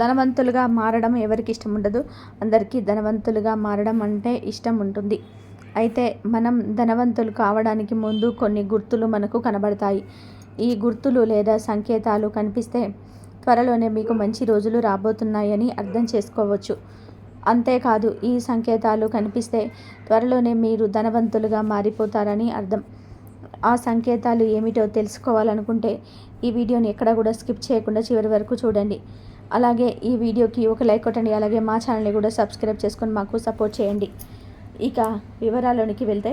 ధనవంతులుగా మారడం ఎవరికి ఇష్టం ఉండదు. అందరికీ ధనవంతులుగా మారడం అంటే ఇష్టం ఉంటుంది. అయితే మనం ధనవంతులు కావడానికి ముందు కొన్ని గుర్తులు మనకు కనబడతాయి. ఈ గుర్తులు లేదా సంకేతాలు కనిపిస్తే త్వరలోనే మీకు మంచి రోజులు రాబోతున్నాయని అర్థం చేసుకోవచ్చు. అంతేకాదు ఈ సంకేతాలు కనిపిస్తే త్వరలోనే మీరు ధనవంతులుగా మారిపోతారని అర్థం. ఆ సంకేతాలు ఏమిటో తెలుసుకోవాలనుకుంటే ఈ వీడియోని ఎక్కడ కూడా స్కిప్ చేయకుండా చివరి వరకు చూడండి. అలాగే ఈ వీడియోకి ఒక లైక్ కొట్టండి అలాగే మా ఛానల్ని కూడా సబ్స్క్రైబ్ చేసుకొని మాకు సపోర్ట్ చేయండి. ఇక వివరాల్లోనికి వెళ్తే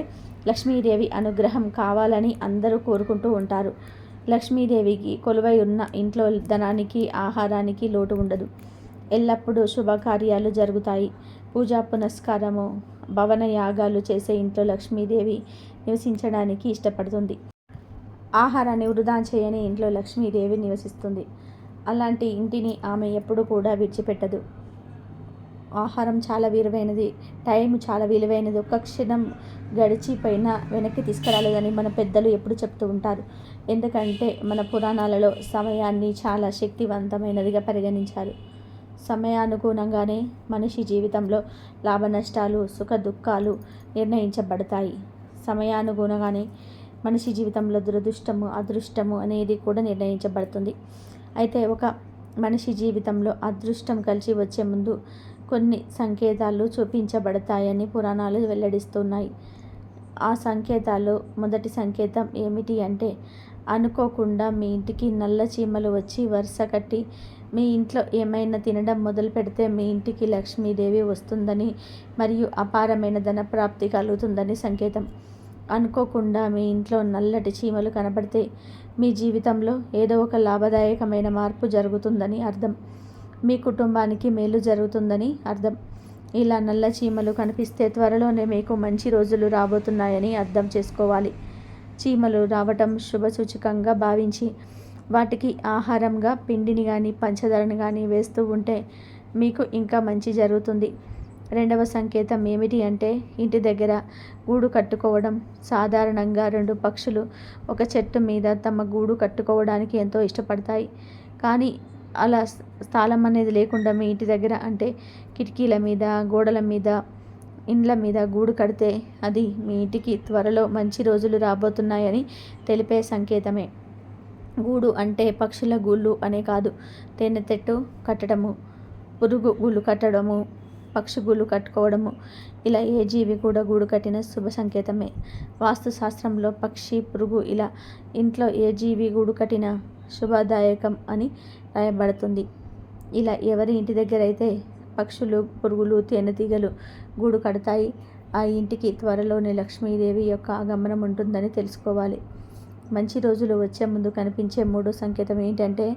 లక్ష్మీదేవి అనుగ్రహం కావాలని అందరూ కోరుకుంటూ ఉంటారు. లక్ష్మీదేవికి కొలువై ఉన్న ఇంట్లో ధనానికి ఆహారానికి లోటు ఉండదు. ఎల్లప్పుడూ శుభకార్యాలు జరుగుతాయి. పూజా పునస్కారము భవన యాగాలు చేసే ఇంట్లో లక్ష్మీదేవి నివసించడానికి ఇష్టపడుతుంది. ఆహారాన్ని వృధా చేయని ఇంట్లో లక్ష్మీదేవి నివసిస్తుంది. అలాంటి ఇంటిని ఆమె ఎప్పుడు కూడా విడిచిపెట్టదు. ఆహారం చాలా విలువైనది టైం చాలా విలువైనది. ఒక్క క్షణం గడిచిపోయినా వెనక్కి తీసుకురాలేదని మన పెద్దలు ఎప్పుడు చెప్తూ ఉంటారు. ఎందుకంటే మన పురాణాలలో సమయాన్ని చాలా శక్తివంతమైనదిగా పరిగణించారు. సమయానుగుణంగానే మనిషి జీవితంలో లాభ నష్టాలు సుఖ దుఃఖాలు నిర్ణయించబడతాయి. సమయానుగుణంగానే మనిషి జీవితంలో దురదృష్టము అదృష్టము అనేది కూడా నిర్ణయించబడుతుంది. అయితే ఒక మనిషి జీవితంలో అదృష్టం కలిసి వచ్చే ముందు కొన్ని సంకేతాలు చూపించబడతాయని పురాణాలు వెల్లడిస్తున్నాయి. ఆ సంకేతాలు మొదటి సంకేతం ఏమిటి అంటే అనుకోకుండా మీ ఇంటికి నల్ల చీమలు వచ్చి వరుస కట్టి మీ ఇంట్లో ఏమైనా తినడం మొదలు పెడితే మీ ఇంటికి లక్ష్మీదేవి వస్తుందని మరియు అపారమైన ధన ప్రాప్తి కలుగుతుందని సంకేతం. అనుకోకుండా మీ ఇంట్లో నల్లటి చీమలు కనబడితే మీ జీవితంలో ఏదో ఒక లాభదాయకమైన మార్పు జరుగుతుందని అర్థం. మీ కుటుంబానికి మేలు జరుగుతుందని అర్థం. ఇలా నల్ల చీమలు కనిపిస్తే త్వరలోనే మీకు మంచి రోజులు రాబోతున్నాయని అర్థం చేసుకోవాలి. చీమలు రావటం శుభసూచకంగా భావించి వాటికి ఆహారంగా పిండిని కానీ పంచదారని కానీ వేస్తూ ఉంటే మీకు ఇంకా మంచి జరుగుతుంది. రెండవ సంకేతం ఏమిటి అంటే ఇంటి దగ్గర గూడు కట్టుకోవడం. సాధారణంగా రెండు పక్షులు ఒక చెట్టు మీద తమ గూడు కట్టుకోవడానికి ఎంతో ఇష్టపడతాయి. కానీ అలా స్థలం అనేది లేకుండా మీ ఇంటి దగ్గర అంటే కిటికీల మీద గోడల మీద ఇండ్ల మీద గూడు కడితే అది మీ ఇంటికి త్వరలో మంచి రోజులు రాబోతున్నాయని తెలిపే సంకేతమే. గూడు అంటే పక్షుల గూళ్ళు అనే కాదు. తేనె తెట్టు కట్టడము పురుగు గూళ్ళు కట్టడము పక్షి గూళ్ళు కట్టుకోవడము. ఇలా ఏ జీవి కూడా గూడు కట్టిన శుభ సంకేతమే. వాస్తు శాస్త్రంలో పక్షి పురుగు ఇలా ఇంట్లో ఏ జీవి గూడు కట్టిన శుభదాయకం అని రాయబడుతుంది. ఇలా ఎవరి ఇంటి దగ్గర అయితే పక్షులు పురుగులు తేనెటీగలు గూడు కడతాయి ఆ ఇంటికి త్వరలోనే లక్ష్మీదేవి యొక్క ఆగమనం ఉంటుందని తెలుసుకోవాలి. మంచి రోజులు వచ్చే ముందు కనిపించే మూడో సంకేతం ఏంటంటే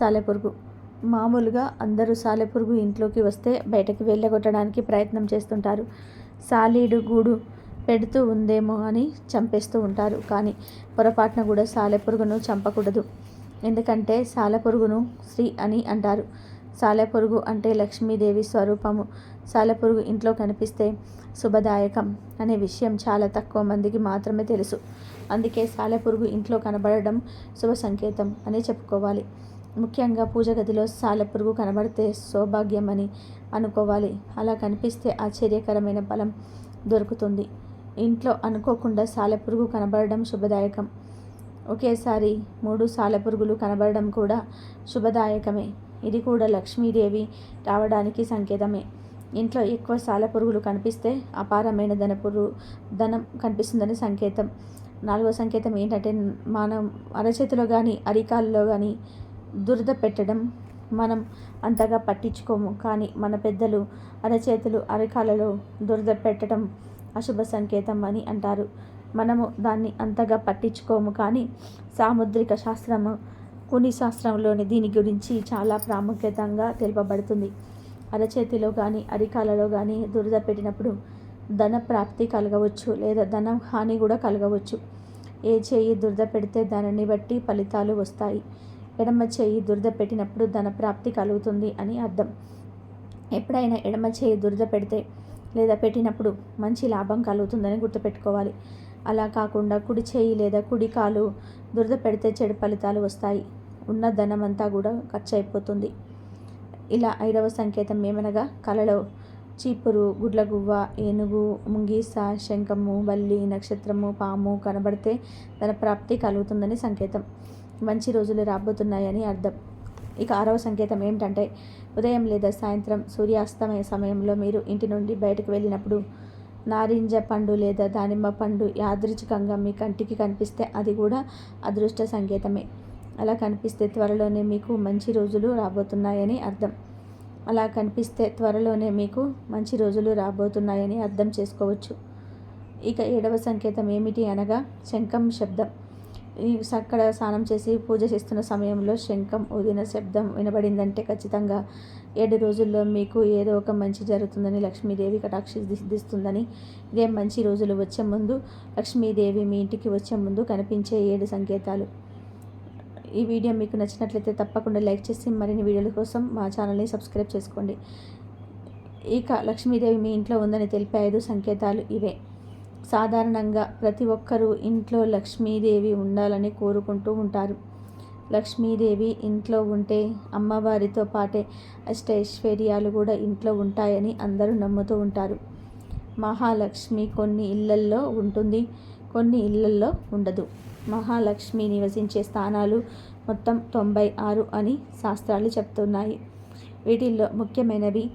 సాలెపురుగు. మామూలుగా అందరూ సాలెపురుగు ఇంట్లోకి వస్తే బయటకు వెళ్ళగొట్టడానికి ప్రయత్నం చేస్తుంటారు. సాలీడు గూడు పెడుతూ ఉందేమో అని చంపేస్తూ ఉంటారు. కానీ పొరపాటున కూడా సాలెపురుగును చంపకూడదు. ఎందుకంటే సాలెపురుగును శ్రీ అని అంటారు. సాలెపురుగు అంటే లక్ష్మీదేవి స్వరూపము. సాలెపురుగు ఇంట్లో కనిపిస్తే శుభదాయకం అనే విషయం చాలా తక్కువ మందికి మాత్రమే తెలుసు. అందుకే సాలెపురుగు ఇంట్లో కనబడడం శుభ సంకేతం అని చెప్పుకోవాలి. ముఖ్యంగా పూజ గదిలో సాలెపురుగు కనబడితే సౌభాగ్యమని అనుకోవాలి. అలా కనిపిస్తే ఆశ్చర్యకరమైన ఫలం దొరుకుతుంది. ఇంట్లో అనుకోకుండా సాలెపురుగు కనబడడం శుభదాయకం. ఒకేసారి మూడు సాలెపురుగులు కనబడడం కూడా శుభదాయకమే. ఇది కూడా లక్ష్మీదేవి రావడానికి సంకేతమే. ఇంట్లో ఎక్కువ సాలెపురుగులు కనిపిస్తే అపారమైన ధనపురు ధనం కనిపిస్తుందని సంకేతం. నాలుగో సంకేతం ఏంటంటే మనం అరచేతిలో కానీ అరికాలలో కానీ దురద పెట్టడం మనం అంతగా పట్టించుకోము. కానీ మన పెద్దలు అరచేతులు అరికాలలో దురద పెట్టడం అశుభ సంకేతం అని అంటారు. మనము దాన్ని అంతగా పట్టించుకోము. కానీ సాముద్రిక శాస్త్రము కుని శాస్త్రంలోని దీని గురించి చాలా ప్రాముఖ్యతంగా తెలుపబడుతుంది. అరచేతిలో కానీ అరికాలలో కానీ దురద పెట్టినప్పుడు ధన ప్రాప్తి కలగవచ్చు లేదా ధనం హాని కూడా కలగవచ్చు. ఏ చేయి దురద పెడితే దానిని బట్టి ఫలితాలు వస్తాయి. ఎడమ చేయి దురద పెట్టినప్పుడు ధన ప్రాప్తి కలుగుతుంది అని అర్థం. ఎప్పుడైనా ఎడమ చేయి దురద పెడితే లేదా పెట్టినప్పుడు మంచి లాభం కలుగుతుందని గుర్తుపెట్టుకోవాలి. అలా కాకుండా కుడి చేయి లేదా కుడి కాలు దురద పెడితే చెడు ఫలితాలు వస్తాయి. ఉన్న ధనం అంతా కూడా ఖర్చు అయిపోతుంది ఇలా ఐదవ సంకేతం ఏమనగా కలలో చీపురు గుడ్లగువ్వ ఏనుగు ముంగీస శంఖము బల్లి నక్షత్రము పాము కనబడితే ధన ప్రాప్తి కలుగుతుందని సంకేతం. మంచి రోజులు రాబోతున్నాయని అర్థం. ఇక ఆరవ సంకేతం ఏమిటంటే ఉదయం లేదా సాయంత్రం సూర్యాస్తమయ సమయంలో మీరు ఇంటి నుండి బయటకు వెళ్ళినప్పుడు నారింజ పండు లేదా దానిమ్మ పండు యాదృచ్ఛికంగా మీ కంటికి కనిపిస్తే అది కూడా అదృష్ట సంకేతమే. అలా కనిపిస్తే త్వరలోనే మీకు మంచి రోజులు రాబోతున్నాయని అర్థం. అలా కనిపిస్తే త్వరలోనే మీకు మంచి రోజులు రాబోతున్నాయని అర్థం చేసుకోవచ్చు. ఇక ఏడవ సంకేతం ఏమిటి అనగా శంఖం శబ్దం. అక్కడ స్నానం చేసి పూజ చేస్తున్న సమయంలో శంఖం ఊదిన శబ్దం వినబడిందంటే ఖచ్చితంగా ఏడు రోజుల్లో మీకు ఏదో ఒక మంచి జరుగుతుందని లక్ష్మీదేవి కటాక్షిస్తుందని ఇదే మంచి రోజులు వచ్చే ముందు లక్ష్మీదేవి మీ ఇంటికి వచ్చే ముందు కనిపించే ఏడు సంకేతాలు. ఈ వీడియో మీకు నచ్చినట్లయితే తప్పకుండా లైక్ చేసి మరిన్ని వీడియోల కోసం మా ఛానల్ని సబ్స్క్రైబ్ చేసుకోండి. ఇక లక్ష్మీదేవి మీ ఇంట్లో ఉందని తెలిపే ఐదు సంకేతాలు ఇవే. సాధారణంగా ప్రతి ఒక్కరూ ఇంట్లో లక్ష్మీదేవి ఉండాలని కోరుకుంటూ ఉంటారు. లక్ష్మీదేవి ఇంట్లో ఉంటే అమ్మవారితో పాటే అష్టైశ్వర్యాలు కూడా ఇంట్లో ఉంటాయని అందరూ నమ్ముతూ ఉంటారు. మహాలక్ష్మి కొన్ని ఇళ్ళల్లో ఉంటుంది కొన్ని ఇళ్ళల్లో ఉండదు. మహాలక్ష్మి నివసించే స్థానాలు మొత్తం తొంభై ఆరు అని శాస్త్రాలు చెప్తున్నాయి. వీటిల్లో ముఖ్యమైనవి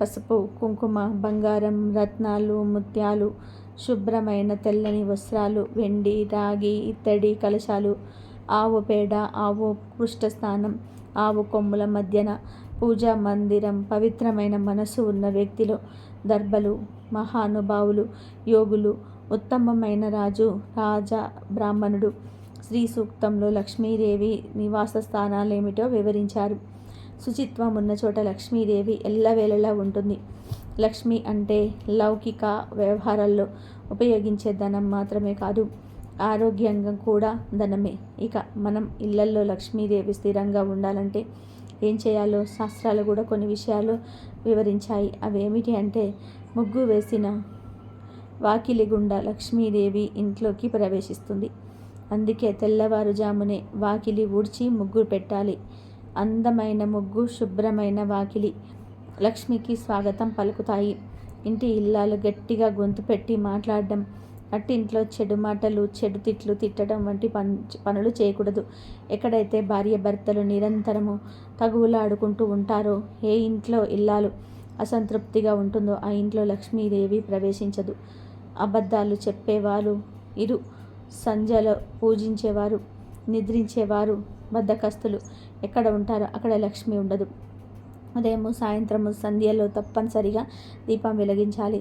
పసుపు కుంకుమ బంగారం రత్నాలు ముత్యాలు శుభ్రమైన తెల్లని వస్త్రాలు వెండి రాగి ఇత్తడి కలశాలు ఆవు పేడ ఆవు పృష్ఠస్థానం ఆవు కొమ్ముల మధ్యన పూజా మందిరం పవిత్రమైన మనసు ఉన్న వ్యక్తిలో దర్బలు మహానుభావులు యోగులు ఉత్తమమైన రాజు రాజా బ్రాహ్మణుడు శ్రీ సూక్తంలో లక్ష్మీదేవి నివాస స్థానాలు ఏమిటో వివరించారు. శుచిత్వం ఉన్న చోట లక్ష్మీదేవి ఎల్లవేళలా ఉంటుంది. లక్ష్మి అంటే లౌకిక వ్యవహారాల్లో ఉపయోగించే ధనం మాత్రమే కాదు ఆరోగ్యంగా కూడా ధనమే. ఇక మనం ఇళ్ళల్లో లక్ష్మీదేవి స్థిరంగా ఉండాలంటే ఏం చేయాలో? శాస్త్రాలు కూడా కొన్ని విషయాలు వివరించాయి. అవేమిటి అంటే ముగ్గు వేసిన వాకిలి గుండా లక్ష్మీదేవి ఇంట్లోకి ప్రవేశిస్తుంది. అందుకే తెల్లవారుజామునే వాకిలి ఊడ్చి ముగ్గు పెట్టాలి. అందమైన ముగ్గు శుభ్రమైన వాకిలి లక్ష్మికి స్వాగతం పలుకుతాయి. ఇంటి ఇల్లాలు గట్టిగా గొంతు పెట్టి మాట్లాడడం అట్టింట్లో చెడు మాటలు చెడు తిట్లు తిట్టడం వంటి పన్ పనులు చేయకూడదు. ఎక్కడైతే భార్య భర్తలు నిరంతరము తగువులాడుకుంటూ ఉంటారో ఏ ఇంట్లో ఇల్లాలు అసంతృప్తిగా ఉంటుందో ఆ ఇంట్లో లక్ష్మీదేవి ప్రవేశించదు. అబద్ధాలు చెప్పేవారు ఇరు సంధ్యలో పూజించేవారు నిద్రించేవారు బద్దకస్తులు ఎక్కడ ఉంటారో అక్కడ లక్ష్మి ఉండదు. ఉదయము సాయంత్రము సంధ్యలో తప్పనిసరిగా దీపం వెలిగించాలి.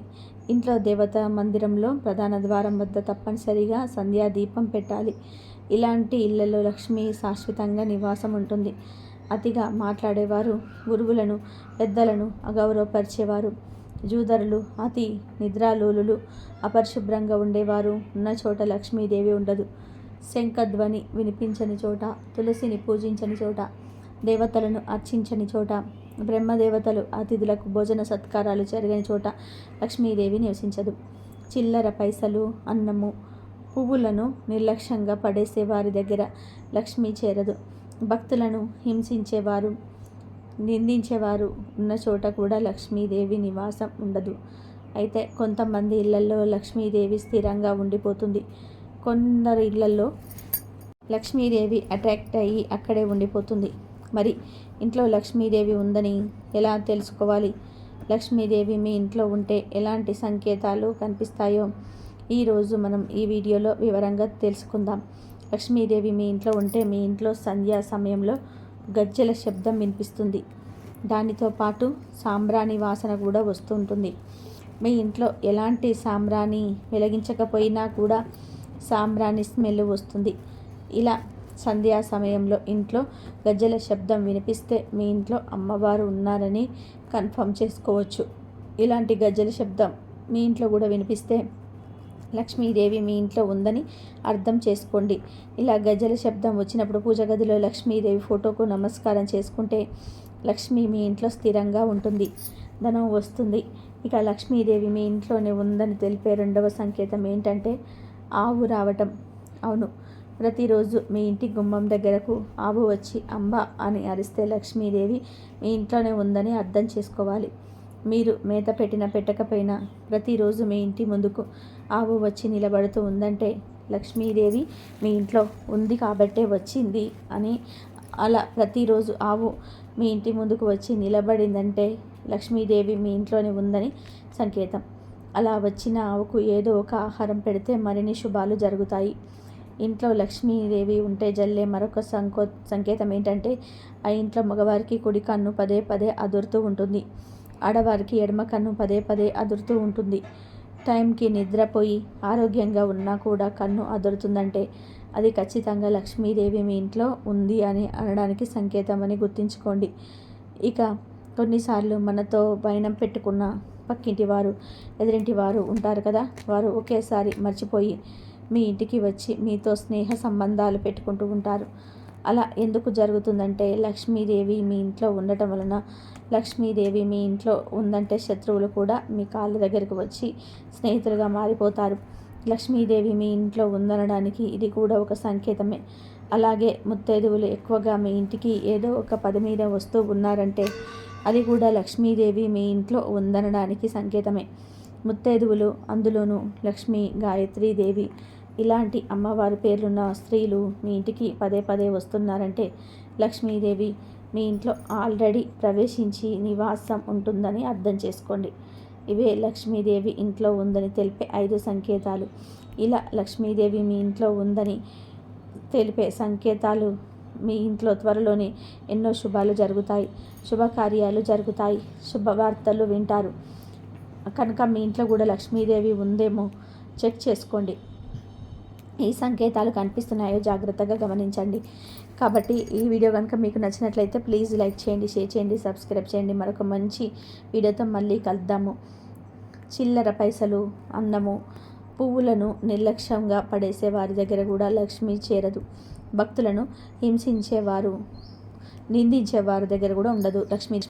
ఇంట్లో దేవత మందిరంలో ప్రధాన ద్వారం వద్ద తప్పనిసరిగా సంధ్యా దీపం పెట్టాలి. ఇలాంటి ఇళ్ళలో లక్ష్మి శాశ్వతంగా నివాసం ఉంటుంది. అతిగా మాట్లాడేవారు గురువులను పెద్దలను అగౌరవపరిచేవారు జూదరులు అతి నిద్రాలోలులు అపరిశుభ్రంగా ఉండేవారు. ఉన్న చోట లక్ష్మీదేవి ఉండదు. శంఖధ్వని వినిపించని చోట తులసిని పూజించని చోట దేవతలను అర్చించని చోట బ్రహ్మదేవతలు అతిథులకు భోజన సత్కారాలు జరగని చోట లక్ష్మీదేవి నివసించదు. చిల్లర పైసలు అన్నము పువ్వులను నిర్లక్ష్యంగా పడేసే వారి దగ్గర లక్ష్మి చేరదు. భక్తులను హింసించేవారు నిందించేవారు ఉన్న చోట కూడా లక్ష్మీదేవి నివాసం ఉండదు. అయితే కొంతమంది ఇళ్ళలో లక్ష్మీదేవి స్థిరంగా ఉండిపోతుంది. కొందరు ఇళ్ళలో లక్ష్మీదేవి అట్రాక్ట్ అయ్యి అక్కడే ఉండిపోతుంది. మరి ఇంట్లో లక్ష్మీదేవి ఉందని ఎలా తెలుసుకోవాలి? లక్ష్మీదేవి మీ ఇంట్లో ఉంటే ఎలాంటి సంకేతాలు కనిపిస్తాయో ఈరోజు మనం ఈ వీడియోలో వివరంగా తెలుసుకుందాం. లక్ష్మీదేవి మీ ఇంట్లో ఉంటే మీ ఇంట్లో సంధ్యా సమయంలో గజ్జల శబ్దం వినిపిస్తుంది. దానితో పాటు సాంబ్రాణి వాసన కూడా వస్తుంటుంది మీ ఇంట్లో ఎలాంటి సాంబ్రాణి వెలిగించకపోయినా కూడా సాంబ్రాణి స్మెల్ వస్తుంది. ఇలా సంధ్యా సమయంలో ఇంట్లో గజ్జల శబ్దం వినిపిస్తే మీ ఇంట్లో అమ్మవారు ఉన్నారని కన్ఫర్మ్ చేసుకోవచ్చు. ఇలాంటి గజ్జల శబ్దం మీ ఇంట్లో కూడా వినిపిస్తే లక్ష్మీదేవి మీ ఇంట్లో ఉందని అర్థం చేసుకోండి. ఇలా గజ్జల శబ్దం వచ్చినప్పుడు పూజ గదిలో లక్ష్మీదేవి ఫోటోకు నమస్కారం చేసుకుంటే లక్ష్మి మీ ఇంట్లో స్థిరంగా ఉంటుంది. ధనం వస్తుంది. ఇక లక్ష్మీదేవి మీ ఇంట్లోనే ఉందని తెలిపే రెండవ సంకేతం ఏంటంటే ఆవు రావటం. అవును. ప్రతిరోజు మీ ఇంటి గుమ్మం దగ్గరకు ఆవు వచ్చి అంబ అని అరిస్తే లక్ష్మీదేవి మీ ఇంట్లోనే ఉందని అర్థం చేసుకోవాలి. మీరు మేత పెట్టిన పెట్టకపోయినా ప్రతిరోజు మీ ఇంటి ముందుకు ఆవు వచ్చి నిలబడుతూ ఉందంటే లక్ష్మీదేవి మీ ఇంట్లో ఉంది కాబట్టే వచ్చింది అని అలా ప్రతిరోజు ఆవు మీ ఇంటి ముందుకు వచ్చి నిలబడిందంటే లక్ష్మీదేవి మీ ఇంట్లోనే ఉందని సంకేతం. అలా వచ్చిన ఆవుకు ఏదో ఒక ఆహారం పెడితే మరిన్ని శుభాలు జరుగుతాయి. ఇంట్లో లక్ష్మీదేవి ఉంటే జల్లే మరొక సంకో సంకేతం ఏంటంటే ఆ ఇంట్లో మగవారికి కుడి కన్ను పదే పదే అదురుతూ ఉంటుంది. ఆడవారికి ఎడమ కన్ను పదే పదే అదురుతూ ఉంటుంది. టైంకి నిద్రపోయి ఆరోగ్యంగా ఉన్నా కూడా కన్ను అదురుతుందంటే అది ఖచ్చితంగా లక్ష్మీదేవి మీ ఇంట్లో ఉంది అని అనడానికి సంకేతం అని గుర్తుంచుకోండి. ఇక కొన్నిసార్లు మనతో వైనం పెట్టుకున్న పక్కింటి వారు ఎదురింటి వారు ఉంటారు కదా వారు ఒకేసారి మర్చిపోయి మీ ఇంటికి వచ్చి మీతో స్నేహ సంబంధాలు పెట్టుకుంటూ ఉంటారు. అలా ఎందుకు జరుగుతుందంటే లక్ష్మీదేవి మీ ఇంట్లో ఉండటం వలన లక్ష్మీదేవి మీ ఇంట్లో ఉందంటే శత్రువులు కూడా మీ కాళ్ళ దగ్గరికి వచ్చి స్నేహితులుగా మారిపోతారు. లక్ష్మీదేవి మీ ఇంట్లో ఉందనడానికి ఇది కూడా ఒక సంకేతమే. అలాగే ముత్తైదువులు ఎక్కువగా మీ ఇంటికి ఏదో ఒక పది మీద వస్తూ ఉన్నారంటే అది కూడా లక్ష్మీదేవి మీ ఇంట్లో ఉందనడానికి సంకేతమే. ముత్తైదువులు అందులోనూ లక్ష్మీ గాయత్రీదేవి ఇలాంటి అమ్మవారి పేర్లున్న స్త్రీలు మీ ఇంటికి పదే పదే వస్తున్నారంటే లక్ష్మీదేవి మీ ఇంట్లో ఆల్రెడీ ప్రవేశించి నివాసం ఉంటుందని అర్థం చేసుకోండి. ఇవే లక్ష్మీదేవి ఇంట్లో ఉందని తెలిపే ఐదు సంకేతాలు. ఇలా లక్ష్మీదేవి మీ ఇంట్లో ఉందని తెలిపే సంకేతాలు మీ ఇంట్లో త్వరలోనే ఎన్నో శుభాలు జరుగుతాయి. శుభకార్యాలు జరుగుతాయి. శుభవార్తలు వింటారు. కనుక మీ ఇంట్లో కూడా లక్ష్మీదేవి ఉందేమో చెక్ చేసుకోండి. ఈ సంకేతాలు కనిపిస్తున్నాయో జాగ్రత్తగా గమనించండి. కాబట్టి ఈ వీడియో కనుక మీకు నచ్చినట్లయితే ప్లీజ్ లైక్ చేయండి షేర్ చేయండి సబ్స్క్రైబ్ చేయండి. మరొక మంచి వీడియోతో మళ్ళీ కలుద్దాము. చిల్లర పైసలు అన్నము పువ్వులను నిర్లక్ష్యంగా పడేసే వారి దగ్గర కూడా లక్ష్మి చేరదు. భక్తులను హింసించేవారు నిందించే వారి దగ్గర కూడా ఉండదు లక్ష్మీ.